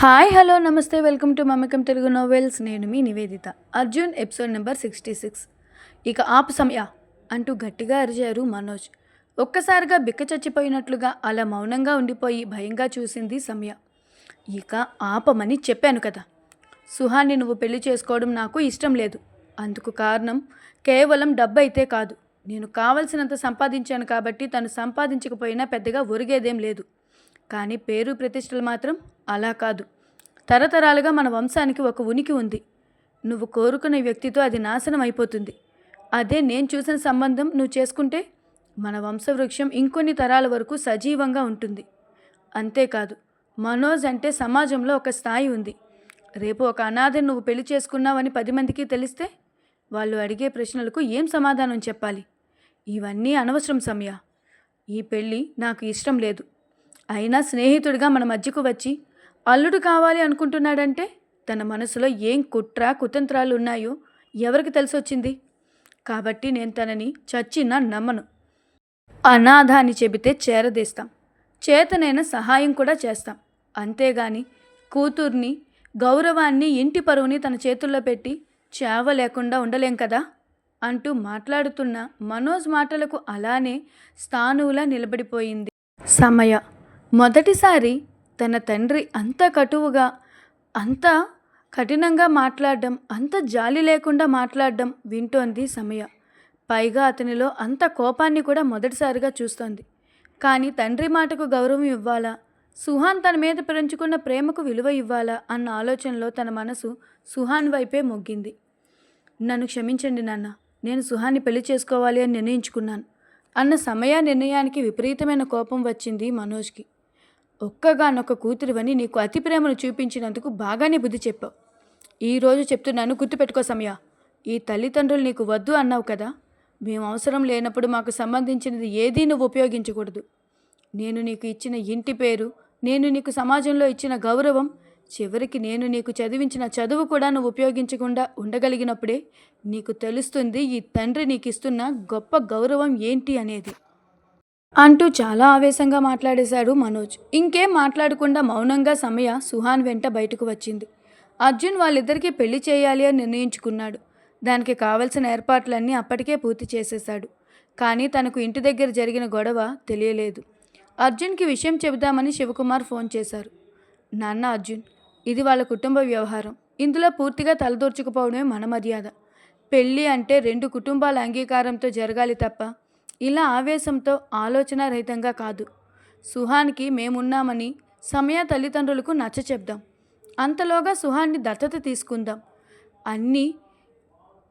Hi hello నమస్తే. Welcome to Mamakam Telugu novels. నేను మీ Nivedita. Arjun episode number sixty six. ఇక ఆపు సమయ అంటూ గట్టిగా అరిచారు మనోజ్. ఒక్కసారిగా బిక్క చచ్చిపోయినట్లుగా అలా మౌనంగా ఉండిపోయి భయంగా చూసింది సమయ. ఇక ఆపమని చెప్పాను కదా. సుహాన్ని నువ్వు పెళ్ళి చేసుకోవడం నాకు ఇష్టం లేదు. అందుకు కారణం కేవలం డబ్బు అయితే కాదు. నేను కావలసినంత సంపాదించాను కాబట్టి తను సంపాదించకపోయినా పెద్దగా ఒరిగేదేం లేదు. కానీ పేరు ప్రతిష్టలు మాత్రం అలా కాదు. తరతరాలుగా మన వంశానికి ఒక ఉనికి ఉంది. నువ్వు కోరుకునే వ్యక్తితో అది నాశనం అయిపోతుంది. అదే నేను చూసిన సంబంధం నువ్వు చేసుకుంటే మన వంశవృక్షం ఇంకొన్ని తరాల వరకు సజీవంగా ఉంటుంది. అంతేకాదు మనోజ్ అంటే సమాజంలో ఒక స్థాయి ఉంది. రేపు ఒక అనాథని నువ్వు పెళ్ళి చేసుకున్నావని పది మందికి తెలిస్తే వాళ్ళు అడిగే ప్రశ్నలకు ఏం సమాధానం చెప్పాలి? ఇవన్నీ అనవసరం సమయ. ఈ పెళ్ళి నాకు ఇష్టం లేదు. అయినా స్నేహితుడిగా మన మధ్యకు వచ్చి అల్లుడు కావాలి అనుకుంటున్నాడంటే తన మనసులో ఏం కుట్ర కుతంత్రాలు ఉన్నాయో ఎవరికి తెలిసొచ్చింది? కాబట్టి నేను తనని చచ్చినా నమ్మను. అనాథ అని చెబితే చేరదీస్తాం. చేతనైన సహాయం కూడా చేస్తాం. అంతేగాని కూతుర్ని గౌరవాన్ని ఇంటి పరువుని తన చేతుల్లో పెట్టి చేవ లేకుండా ఉండలేం కదా? అంటూ మాట్లాడుతున్న మనోజ్ మాటలకు అలానే స్థానువులా నిలబడిపోయింది. సమయ మొదటిసారి తన తండ్రి అంత కటువుగా అంత కఠినంగా మాట్లాడడం అంత జాలి లేకుండా మాట్లాడడం వింటోంది సమయ. పైగా అతనిలో అంత కోపాన్ని కూడా మొదటిసారిగా చూస్తోంది. కానీ తండ్రి మాటకు గౌరవం ఇవ్వాలా? సుహాన్ తన మీద పెంచుకున్న ప్రేమకు విలువ ఇవ్వాలా? అన్న ఆలోచనలో తన మనసు సుహాన్ వైపే మొగ్గింది. నన్ను క్షమించండి నాన్న నేను సుహాన్ని పెళ్ళి చేసుకోవాలి అని నిర్ణయించుకున్నాను. అన్న సమయ నిర్ణయానికి విపరీతమైన కోపం వచ్చింది మనోజ్కి. ఒక్కగానొక్క కూతురివని నీకు అతి ప్రేమను చూపించినందుకు బాగానే బుద్ధి చెప్పావు. ఈరోజు చెప్తున్నాను గుర్తుపెట్టుకో సమయ. ఈ తల్లిదండ్రులు నీకు వద్దు అన్నావు కదా? మేము అవసరం లేనప్పుడు మాకు సంబంధించినది ఏదీ నువ్వు ఉపయోగించకూడదు. నేను నీకు ఇచ్చిన ఇంటి పేరు నేను నీకు సమాజంలో ఇచ్చిన గౌరవం చివరికి నేను నీకు చదివించిన చదువు కూడా నువ్వు ఉపయోగించకుండా ఉండగలిగినప్పుడే నీకు తెలుస్తుంది ఈ తండ్రి నీకు ఇస్తున్న గొప్ప గౌరవం ఏంటి అనేది. అంటూ చాలా ఆవేశంగా మాట్లాడేశాడు మనోజ్. ఇంకేం మాట్లాడకుండా మౌనంగా సమయ సుహాన్ వెంట బయటకు వచ్చింది. అర్జున్ వాళ్ళిద్దరికీ పెళ్ళి చేయాలి అని నిర్ణయించుకున్నాడు. దానికి కావలసిన ఏర్పాట్లన్నీ అప్పటికే పూర్తి చేసేశాడు. కానీ తనకు ఇంటి దగ్గర జరిగిన గొడవ తెలియలేదు. అర్జున్కి విషయం చెబుదామని శివకుమార్ ఫోన్ చేశారు. నాన్న అర్జున్ ఇది వాళ్ళ కుటుంబ వ్యవహారం. ఇందులో పూర్తిగా తలదూర్చుకుపోవడమే మన మర్యాద. పెళ్ళి అంటే రెండు కుటుంబాల అంగీకారంతో జరగాలి తప్ప ఇలా ఆవేశంతో ఆలోచన రహితంగా కాదు. సుహాన్కి మేమున్నామని సమయ తల్లిదండ్రులకు నచ్చ చెప్దాం. అంతలోగా సుహాన్ని దత్తత తీసుకుందాం. అన్నీ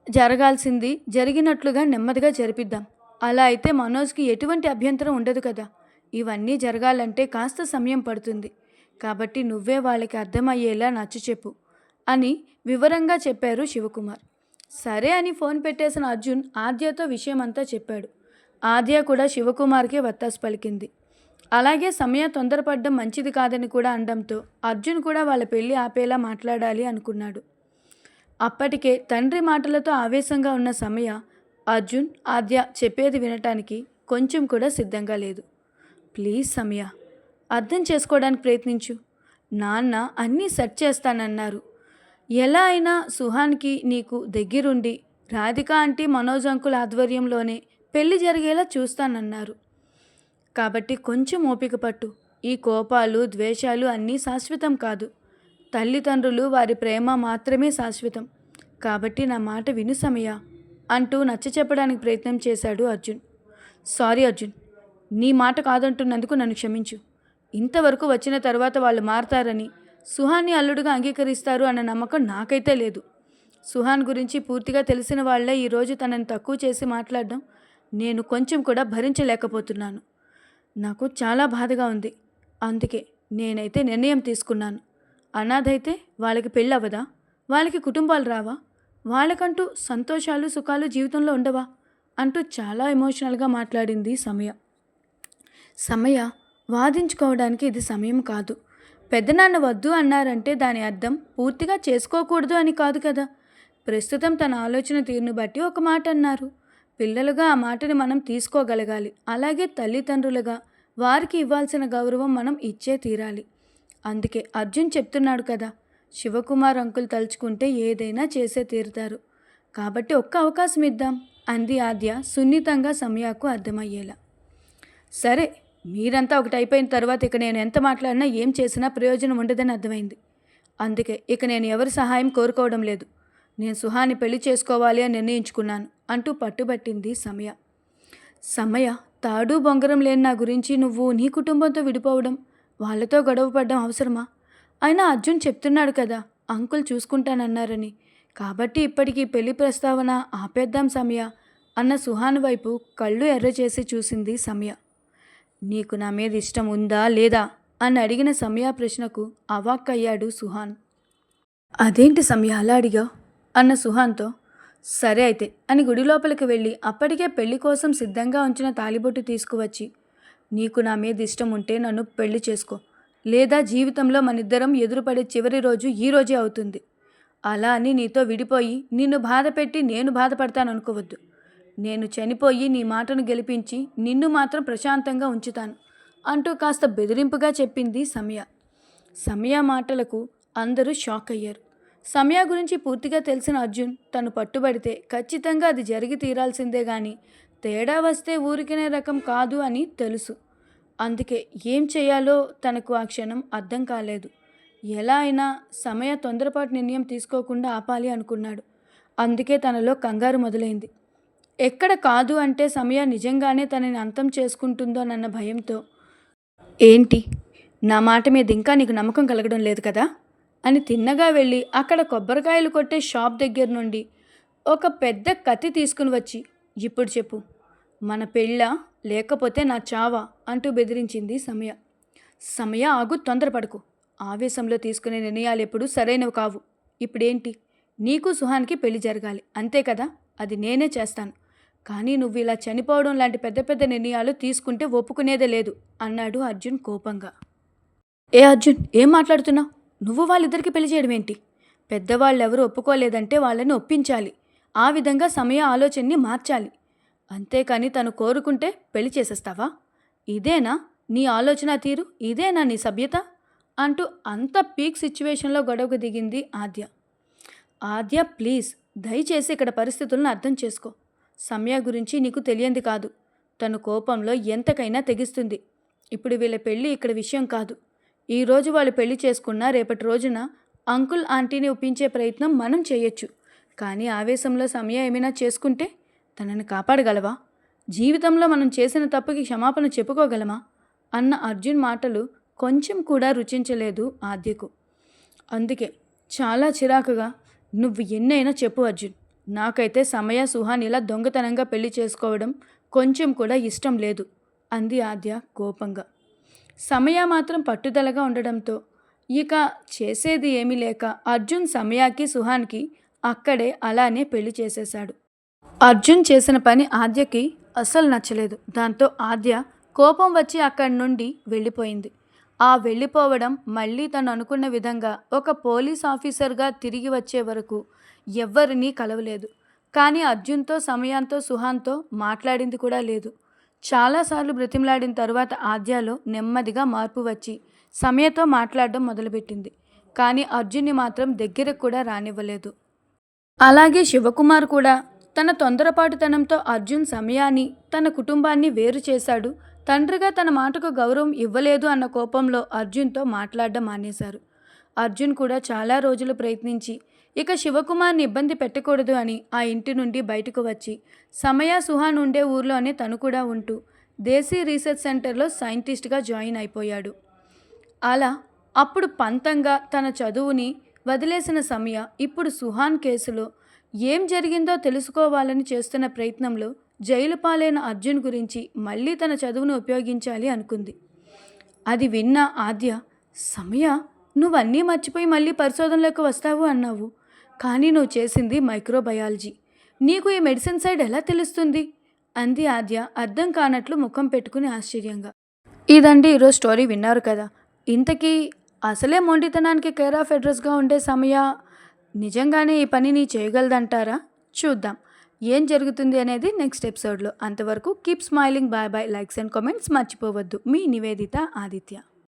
జరగాల్సింది జరిగినట్లుగా నెమ్మదిగా జరిపిద్దాం. అలా అయితే మనోజ్కి ఎటువంటి అభ్యంతరం ఉండదు కదా. ఇవన్నీ జరగాలంటే కాస్త సమయం పడుతుంది. కాబట్టి నువ్వే వాళ్ళకి అర్థమయ్యేలా నచ్చ చెప్పు అని వివరంగా చెప్పారు శివకుమార్. సరే అని ఫోన్ పెట్టేసిన అర్జున్ ఆద్యతో విషయమంతా చెప్పాడు. ఆద్య కూడా శివకుమార్కే వత్తాసు పలికింది. అలాగే సమయ తొందరపడడం మంచిది కాదని కూడా అనడంతో అర్జున్ కూడా వాళ్ళ పెళ్ళి ఆపేలా మాట్లాడాలి అనుకున్నాడు. అప్పటికే తండ్రి మాటలతో ఆవేశంగా ఉన్న సమయ అర్జున్ ఆద్య చెప్పేది వినటానికి కొంచెం కూడా సిద్ధంగా లేదు. ప్లీజ్ సమయ అర్థం చేసుకోవడానికి ప్రయత్నించు. నాన్న అన్నీ సెట్ చేస్తానన్నారు. ఎలా అయినా సుహాన్కి నీకు దగ్గరుండి రాధిక అంటే మనోజ్ అంకుల్ ఆధ్వర్యంలోనే పెళ్ళి జరిగేలా చూస్తానన్నారు. కాబట్టి కొంచెం ఓపిక పట్టు. ఈ కోపాలు ద్వేషాలు అన్నీ శాశ్వతం కాదు. తల్లిదండ్రులు వారి ప్రేమ మాత్రమే శాశ్వతం. కాబట్టి నా మాట విను సమయ అంటూ నచ్చ చెప్పడానికి ప్రయత్నం చేశాడు అర్జున్. సారీ అర్జున్ నీ మాట కాదంటున్నందుకు నన్ను క్షమించు. ఇంతవరకు వచ్చిన తర్వాత వాళ్ళు మారతారని సుహాన్ని అల్లుడుగా అంగీకరిస్తారు అన్న నమ్మకం నాకైతే లేదు. సుహాన్ గురించి పూర్తిగా తెలిసిన వాళ్ళే ఈరోజు తనని తక్కువ చేసి మాట్లాడడం నేను కొంచెం కూడా భరించలేకపోతున్నాను. నాకు చాలా బాధగా ఉంది. అందుకే నేనైతే నిర్ణయం తీసుకున్నాను. అనాథైతే వాళ్ళకి పెళ్ళవదా వాళ్ళకి కుటుంబాలు రావా? వాళ్ళకంటూ సంతోషాలు సుఖాలు జీవితంలో ఉండవా? అంటూ చాలా ఎమోషనల్గా మాట్లాడింది సమయ. సమయ వాదించుకోవడానికి ఇది సమయం కాదు. పెద్దనాన్న వద్దు అన్నారంటే దాని అర్థం పూర్తిగా చేసుకోకూడదు అని కాదు కదా. ప్రస్తుతం తన ఆలోచన తీరును బట్టి ఒక మాట అన్నారు. పిల్లలుగా ఆ మాటని మనం తీసుకోగలగాలి. అలాగే తల్లిదండ్రులుగా వారికి ఇవ్వాల్సిన గౌరవం మనం ఇచ్చే తీరాలి. అందుకే అర్జున్ చెప్తున్నాడు కదా శివకుమార్ అంకుల్ తలుచుకుంటే ఏదైనా చేసే తీరుతారు. కాబట్టి ఒక్క అవకాశం ఇద్దాం అంది ఆద్య సున్నితంగా సమయాకు అర్థమయ్యేలా. సరే మీరంతా ఒకటి అయిపోయిన తర్వాత ఇక నేను ఎంత మాట్లాడినా ఏం చేసినా ప్రయోజనం ఉండదని అర్థమైంది. అందుకే ఇక నేను ఎవరి సహాయం కోరుకోవడం లేదు. నేను సుహాన్ని పెళ్ళి చేసుకోవాలి అని నిర్ణయించుకున్నాను అంటూ పట్టుబట్టింది సమయ. సమయ తాడు బొంగరం లేని నా గురించి నువ్వు నీ కుటుంబంతో విడిపోవడం వాళ్ళతో గొడవ పడడం అవసరమా? అయినా అర్జున్ చెప్తున్నాడు కదా అంకుల్ చూసుకుంటానన్నారని. కాబట్టి ఇప్పటికీ పెళ్ళి ప్రస్తావన ఆపేద్దాం సమయ అన్న సుహాన్ వైపు కళ్ళు ఎర్ర చేసి చూసింది సమయ. నీకు నా మీద ఇష్టం ఉందా లేదా? అని అడిగిన సమయ ప్రశ్నకు అవాక్కయ్యాడు సుహాన్. అదేంటి సమయ అలా అడిగా అన్న సుహాన్తో సరే అయితే అని గుడి లోపలికి వెళ్ళి అప్పటికే పెళ్ళి కోసం సిద్ధంగా ఉంచిన తాలిబొట్టు తీసుకువచ్చి నీకు నా మీద ఇష్టం ఉంటే నన్ను పెళ్ళి చేసుకో. లేదా జీవితంలో మనిద్దరం ఎదురుపడే చివరి రోజు ఈ రోజే అవుతుంది. అలా అని నీతో విడిపోయి నిన్ను బాధపెట్టి నేను బాధపడతాను అనుకోవద్దు నేను చనిపోయి నీ మాటను గెలిపించి నిన్ను మాత్రం ప్రశాంతంగా ఉంచుతాను అంటూ కాస్త బెదిరింపుగా చెప్పింది సమయ. సమయ మాటలకు అందరూ షాక్ అయ్యారు సమయ గురించి పూర్తిగా తెలిసిన అర్జున్ తను పట్టుబడితే ఖచ్చితంగా అది జరిగి తీరాల్సిందే గాని తేడా వస్తే ఊరికినే రకం కాదు అని తెలుసు. అందుకే ఏం చేయాలో తనకు ఆ క్షణం అర్థం కాలేదు. ఎలా అయినా సమయ తొందరపాటు నిర్ణయం తీసుకోకుండా ఆపాలి అనుకున్నాడు. అందుకే తనలో కంగారు మొదలైంది. ఎక్కడ కాదు అంటే సమయ నిజంగానే తనని అంతం చేసుకుంటుందోనన్న భయంతో ఏంటి? నా మాట మీద ఇంకా నీకు నమ్మకం కలగడం లేదు కదా? అని తిన్నగా వెళ్ళి అక్కడ కొబ్బరికాయలు కొట్టే షాప్ దగ్గర నుండి ఒక పెద్ద కత్తి తీసుకుని వచ్చి ఇప్పుడు చెప్పు మన పెళ్ళ లేకపోతే నా చావా అంటూ బెదిరించింది సమయ. సమయ ఆగు తొందరపడకు. ఆవేశంలో తీసుకునే నిర్ణయాలు ఎప్పుడు సరైనవి కావు. ఇప్పుడేంటి? నీకు సుహానికి పెళ్ళి జరగాలి. అంతే కదా? అది నేనే చేస్తాను. కానీ నువ్వు ఇలా చనిపోవడం లాంటి పెద్ద పెద్ద నిర్ణయాలు తీసుకుంటే ఒప్పుకునేదే లేదు అన్నాడు అర్జున్ కోపంగా. ఏ అర్జున్ ఏం మాట్లాడుతున్నావు? నువ్వు వాళ్ళిద్దరికి పెళ్ళి చేయడం ఏంటి పెద్దవాళ్ళు ఎవరు ఒప్పుకోలేదంటే వాళ్ళని ఒప్పించాలి. ఆ విధంగా సమయ ఆలోచనని మార్చాలి. అంతేకాని తను కోరుకుంటే పెళ్ళి చేసేస్తావా? ఇదేనా నీ ఆలోచన తీరు? ఇదేనా నీ సభ్యత? అంటూ అంత పీక్ సిచ్యువేషన్లో గొడవకు దిగింది ఆద్య. ఆద్య ప్లీజ్ దయచేసి ఇక్కడ పరిస్థితులను అర్థం చేసుకో. సమయ గురించి నీకు తెలియంది కాదు. తను కోపంలో ఎంతకైనా తెగిస్తుంది. ఇప్పుడు వీళ్ళ పెళ్ళి ఇక్కడ విషయం కాదు. ఈ రోజు వాళ్ళు పెళ్ళి చేసుకున్నా రేపటి రోజున అంకుల్ ఆంటీని ఒప్పించే ప్రయత్నం మనం చేయొచ్చు. కానీ ఆవేశంలో సమయం ఏమైనా చేసుకుంటే తనని కాపాడగలవా? జీవితంలో మనం చేసిన తప్పుకి క్షమాపణ చెప్పుకోగలమా? అన్న అర్జున్ మాటలు కొంచెం కూడా రుచించలేదు ఆద్యకు. అందుకే చాలా చిరాకుగా నువ్వు ఎన్నైనా చెప్పు అర్జున్. నాకైతే సమయ సుహాన్ ఇలా దొంగతనంగా పెళ్ళి చేసుకోవడం కొంచెం కూడా ఇష్టం లేదు అంది ఆద్య కోపంగా. సమయ మాత్రం పట్టుదలగా ఉండడంతో ఇక చేసేది ఏమీ లేక అర్జున్ సమయాకి సుహాన్కి అక్కడే అలానే పెళ్ళి చేసేశాడు. అర్జున్ చేసిన పని ఆద్యకి అస్సలు నచ్చలేదు. దాంతో ఆద్య కోపం వచ్చి అక్కడి నుండి వెళ్ళిపోయింది. ఆ వెళ్ళిపోవడం మళ్ళీ తను అనుకున్న విధంగా ఒక పోలీస్ ఆఫీసర్గా తిరిగి వచ్చే వరకు ఎవ్వరినీ కలవలేదు. కానీ అర్జున్తో సమయాంతో సుహాన్తో మాట్లాడింది కూడా లేదు. చాలాసార్లు బ్రతిమలాడిన తరువాత ఆద్యాలో నెమ్మదిగా మార్పు వచ్చి సమయతో మాట్లాడడం మొదలుపెట్టింది. కానీ అర్జున్ని మాత్రం దగ్గరకు కూడా రానివ్వలేదు. అలాగే శివకుమార్ కూడా తన తొందరపాటుతనంతో అర్జున్ సమయాన్ని తన కుటుంబాన్ని వేరు చేశాడు. తండ్రిగా తన మాటకు గౌరవం ఇవ్వలేదు అన్న కోపంలో అర్జున్తో మాట్లాడడం మానేశారు. అర్జున్ కూడా చాలా రోజులు ప్రయత్నించి ఇక శివకుమార్ని ఇబ్బంది పెట్టకూడదు అని ఆ ఇంటి నుండి బయటకు వచ్చి సమయ సుహాన్ ఉండే ఊర్లోనే తను కూడా ఉంటూ దేశీ రీసెర్చ్ సెంటర్లో సైంటిస్ట్గా జాయిన్ అయిపోయాడు. అలా అప్పుడు పంతంగా తన చదువుని వదిలేసిన సమయ ఇప్పుడు సుహాన్ కేసులో ఏం జరిగిందో తెలుసుకోవాలని చేస్తున్న ప్రయత్నంలో జైలు పాలైన అర్జున్ గురించి మళ్ళీ తన చదువును ఉపయోగించాలి అనుకుంది. అది విన్న ఆద్య సమయ నువ్వన్నీ మర్చిపోయి మళ్ళీ పరిశోధనలోకి వస్తావు అన్నావు. కానీ నువ్వు చేసింది మైక్రోబయాలజీ. నీకు ఈ మెడిసిన్ సైడ్ ఎలా తెలుస్తుంది? అంది ఆద్య అర్థం కానట్లు ముఖం పెట్టుకుని ఆశ్చర్యంగా. ఇదండి ఈరోజు స్టోరీ విన్నారు కదా. ఇంతకీ అసలే మొండితనానికి కేర్ ఆఫ్ అడ్రస్గా ఉండే సమయ నిజంగానే ఈ పని నీ చేయగలదంటారా? చూద్దాం. ఏం జరుగుతుంది అనేది నెక్స్ట్ ఎపిసోడ్లో. అంతవరకు keep smiling bye bye likes and comments మర్చిపోవద్దు. మీ నివేదిత ఆదిత్య.